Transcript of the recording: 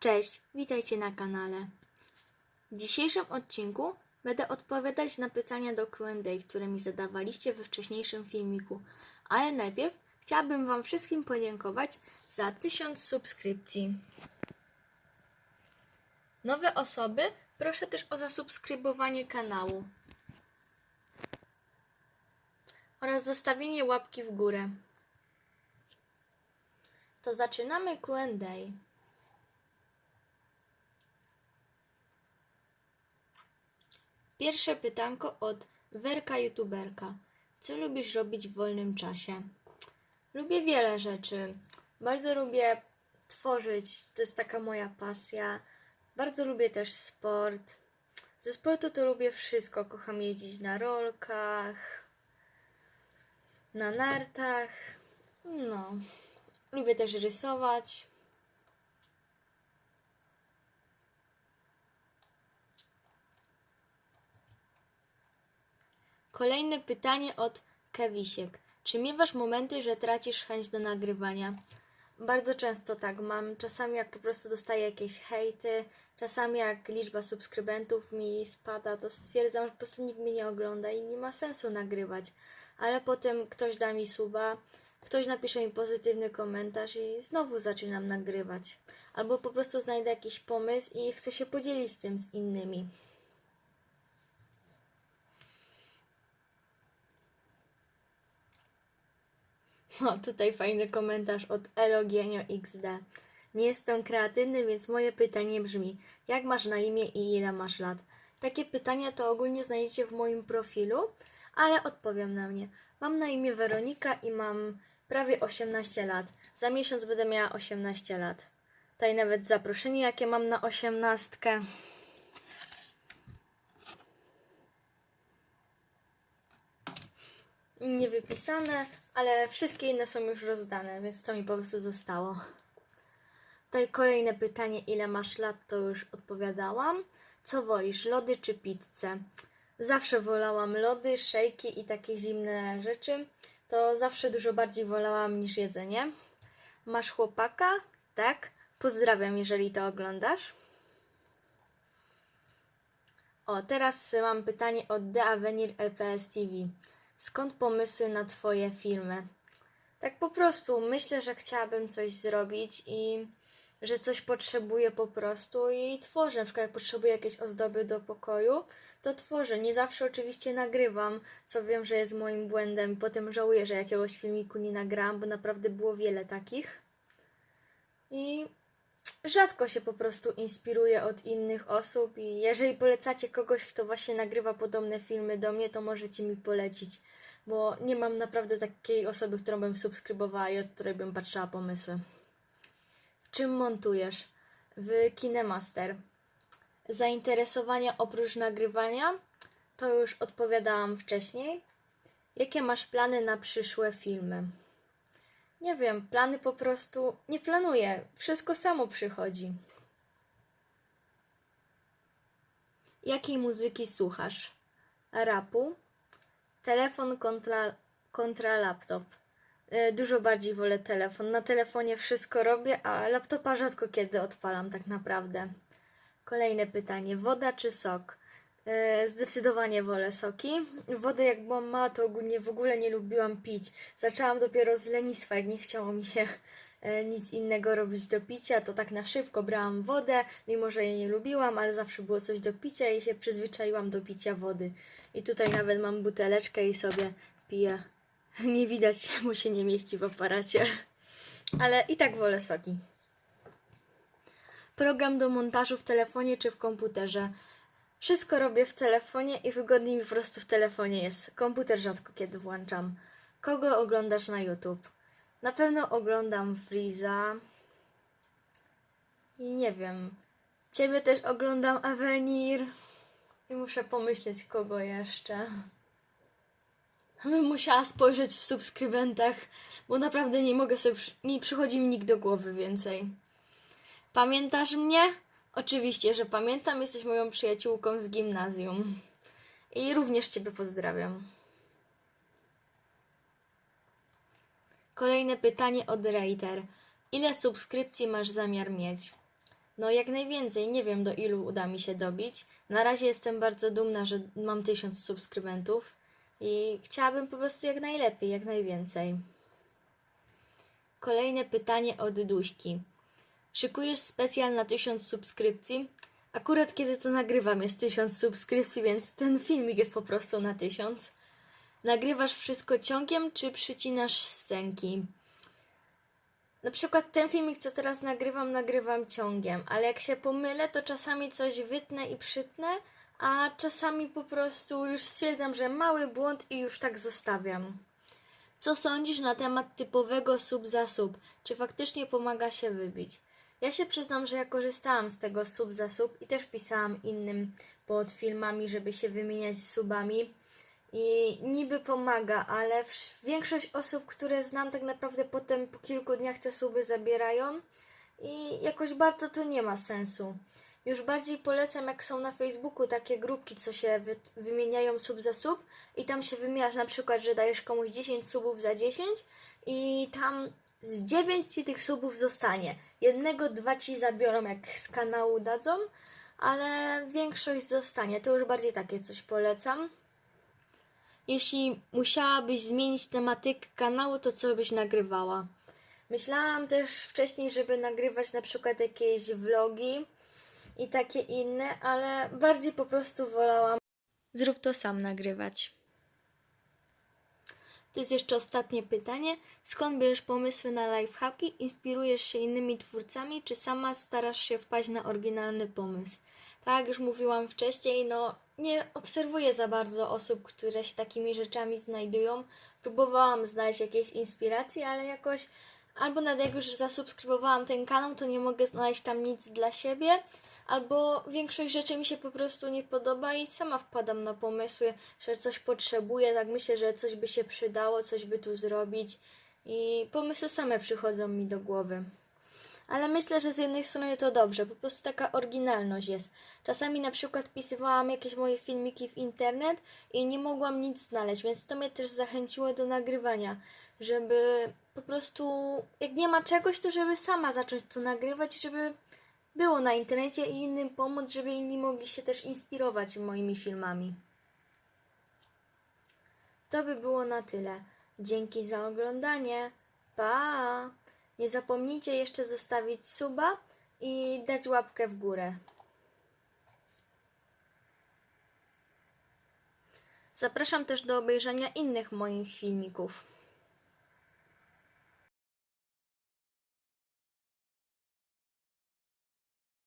Cześć, witajcie na kanale. W dzisiejszym odcinku będę odpowiadać na pytania do Q&A, które mi zadawaliście we wcześniejszym filmiku. Ale najpierw chciałabym Wam wszystkim podziękować za 1000 subskrypcji. Nowe osoby proszę też o zasubskrybowanie kanału oraz zostawienie łapki w górę. To zaczynamy Q&A. Pierwsze pytanko od Werka YouTuberka. Co lubisz robić w wolnym czasie? Lubię wiele rzeczy. Bardzo lubię tworzyć, to jest taka moja pasja. Bardzo lubię też sport. Ze sportu to lubię wszystko. Kocham jeździć na rolkach, na nartach. No. Lubię też rysować. Kolejne pytanie od Kewisiek. Czy miewasz momenty, że tracisz chęć do nagrywania? Bardzo często tak mam. Czasami jak po prostu dostaję jakieś hejty, czasami jak liczba subskrybentów mi spada, to stwierdzam, że po prostu nikt mnie nie ogląda i nie ma sensu nagrywać. Ale potem ktoś da mi suba, ktoś napisze mi pozytywny komentarz i znowu zaczynam nagrywać. Albo po prostu znajdę jakiś pomysł i chcę się podzielić z tym z innymi. O, tutaj fajny komentarz od Elogienio XD. Nie jestem kreatywny, więc moje pytanie brzmi: jak masz na imię i ile masz lat? Takie pytania to ogólnie znajdziecie w moim profilu, ale odpowiem na mnie. Mam na imię Weronika i mam prawie 18 lat. Za miesiąc będę miała 18 lat. Tutaj nawet zaproszenie, jakie mam na osiemnastkę. nie wypisane, ale wszystkie inne są już rozdane, więc to mi po prostu zostało. Tutaj kolejne pytanie, ile masz lat, to już odpowiadałam. Co wolisz, lody czy pizzę? Zawsze wolałam lody, szejki i takie zimne rzeczy. To zawsze dużo bardziej wolałam niż jedzenie. Masz chłopaka? Tak. Pozdrawiam, jeżeli to oglądasz. O, teraz mam pytanie od The Avenir LPS TV. Skąd pomysły na Twoje filmy? Tak po prostu myślę, że chciałabym coś zrobić i że coś potrzebuję po prostu i tworzę. Na przykład jak potrzebuję jakieś ozdoby do pokoju, to tworzę. Nie zawsze oczywiście nagrywam, co wiem, że jest moim błędem. Potem żałuję, że jakiegoś filmiku nie nagrałam, bo naprawdę było wiele takich. I rzadko się po prostu inspiruję od innych osób i jeżeli polecacie kogoś, kto właśnie nagrywa podobne filmy do mnie, to możecie mi polecić, bo nie mam naprawdę takiej osoby, którą bym subskrybowała i od której bym patrzyła pomysły. W czym montujesz? W KineMaster. Zainteresowania oprócz nagrywania? To już odpowiadałam wcześniej. Jakie masz plany na przyszłe filmy? Nie wiem, plany po prostu nie planuję. Wszystko samo przychodzi. Jakiej muzyki słuchasz? Rapu? Telefon kontra, kontra laptop. E, Dużo bardziej wolę telefon. Na telefonie wszystko robię, a laptopa rzadko kiedy odpalam tak naprawdę. Kolejne pytanie. Woda czy sok? E, Zdecydowanie wolę soki. Wodę jak byłam mała, to ogólnie w ogóle nie lubiłam pić. Zaczęłam dopiero z lenistwa, jak nie chciało mi się e, nic innego robić do picia, to tak na szybko brałam wodę, mimo że jej nie lubiłam, ale zawsze było coś do picia i się przyzwyczaiłam do picia wody. I tutaj nawet mam buteleczkę i sobie piję. Nie widać, bo się nie mieści w aparacie. Ale i tak wolę soki. Program do montażu w telefonie czy w komputerze? Wszystko robię w telefonie i wygodniej mi po prostu w telefonie jest. Komputer rzadko kiedy włączam. Kogo oglądasz na YouTube? Na pewno oglądam Freeza. I nie wiem. Ciebie też oglądam Avenir. I muszę pomyśleć kogo jeszcze. Bym musiała spojrzeć w subskrybentach, bo naprawdę nie mogę sobie. Nie przychodzi mi nikt do głowy więcej. Pamiętasz mnie? Oczywiście, że pamiętam. Jesteś moją przyjaciółką z gimnazjum. I również Ciebie pozdrawiam. Kolejne pytanie od Reiter. Ile subskrypcji masz zamiar mieć? No jak najwięcej, nie wiem do ilu uda mi się dobić. Na razie jestem bardzo dumna, że mam tysiąc subskrybentów i chciałabym po prostu jak najlepiej, jak najwięcej. Kolejne pytanie od Duśki. Szykujesz specjal na 1000 subskrypcji? Akurat kiedy to nagrywam jest 1000 subskrypcji, więc ten filmik jest po prostu na 1000. Nagrywasz wszystko ciągiem, czy przycinasz scenki? Na przykład ten filmik, co teraz nagrywam, nagrywam ciągiem, ale jak się pomylę, to czasami coś wytnę i przytnę, a czasami po prostu już stwierdzam, że mały błąd i już tak zostawiam. Co sądzisz na temat typowego sub za sub? Czy faktycznie pomaga się wybić? Ja się przyznam, że ja korzystałam z tego sub za sub i też pisałam innym pod filmami, żeby się wymieniać subami. I niby pomaga, ale większość osób, które znam, tak naprawdę potem po kilku dniach te suby zabierają i jakoś bardzo to nie ma sensu. Już bardziej polecam, jak są na Facebooku takie grupki, co się wy- wymieniają sub za sub i tam się wymieniasz na przykład, że dajesz komuś 10 subów za 10 i tam z 9 ci tych subów zostanie. Jednego, dwa ci zabiorą, jak z kanału dadzą, ale większość zostanie. To już bardziej takie coś polecam. Jeśli musiałabyś zmienić tematykę kanału, to co byś nagrywała? Myślałam też wcześniej, żeby nagrywać na przykład jakieś vlogi i takie inne, ale bardziej po prostu wolałam zrób to sam nagrywać. To jest jeszcze ostatnie pytanie. Skąd bierzesz pomysły na lifehacki? Inspirujesz się innymi twórcami, czy sama starasz się wpaść na oryginalny pomysł? Tak jak już mówiłam wcześniej, no nie obserwuję za bardzo osób, które się takimi rzeczami znajdują. Próbowałam znaleźć jakieś inspiracje, ale jakoś albo nawet jak już zasubskrybowałam ten kanał, to nie mogę znaleźć tam nic dla siebie, albo większość rzeczy mi się po prostu nie podoba i sama wpadam na pomysły, że coś potrzebuję, tak myślę, że coś by się przydało, coś by tu zrobić. I pomysły same przychodzą mi do głowy. Ale myślę, że z jednej strony to dobrze, po prostu taka oryginalność jest. Czasami na przykład wpisywałam jakieś moje filmiki w internet i nie mogłam nic znaleźć, więc to mnie też zachęciło do nagrywania, żeby po prostu jak nie ma czegoś, to żeby sama zacząć to nagrywać, żeby było na internecie i innym pomóc, żeby inni mogli się też inspirować moimi filmami. To by było na tyle. Dzięki za oglądanie. Pa! Nie zapomnijcie jeszcze zostawić suba i dać łapkę w górę. Zapraszam też do obejrzenia innych moich filmików.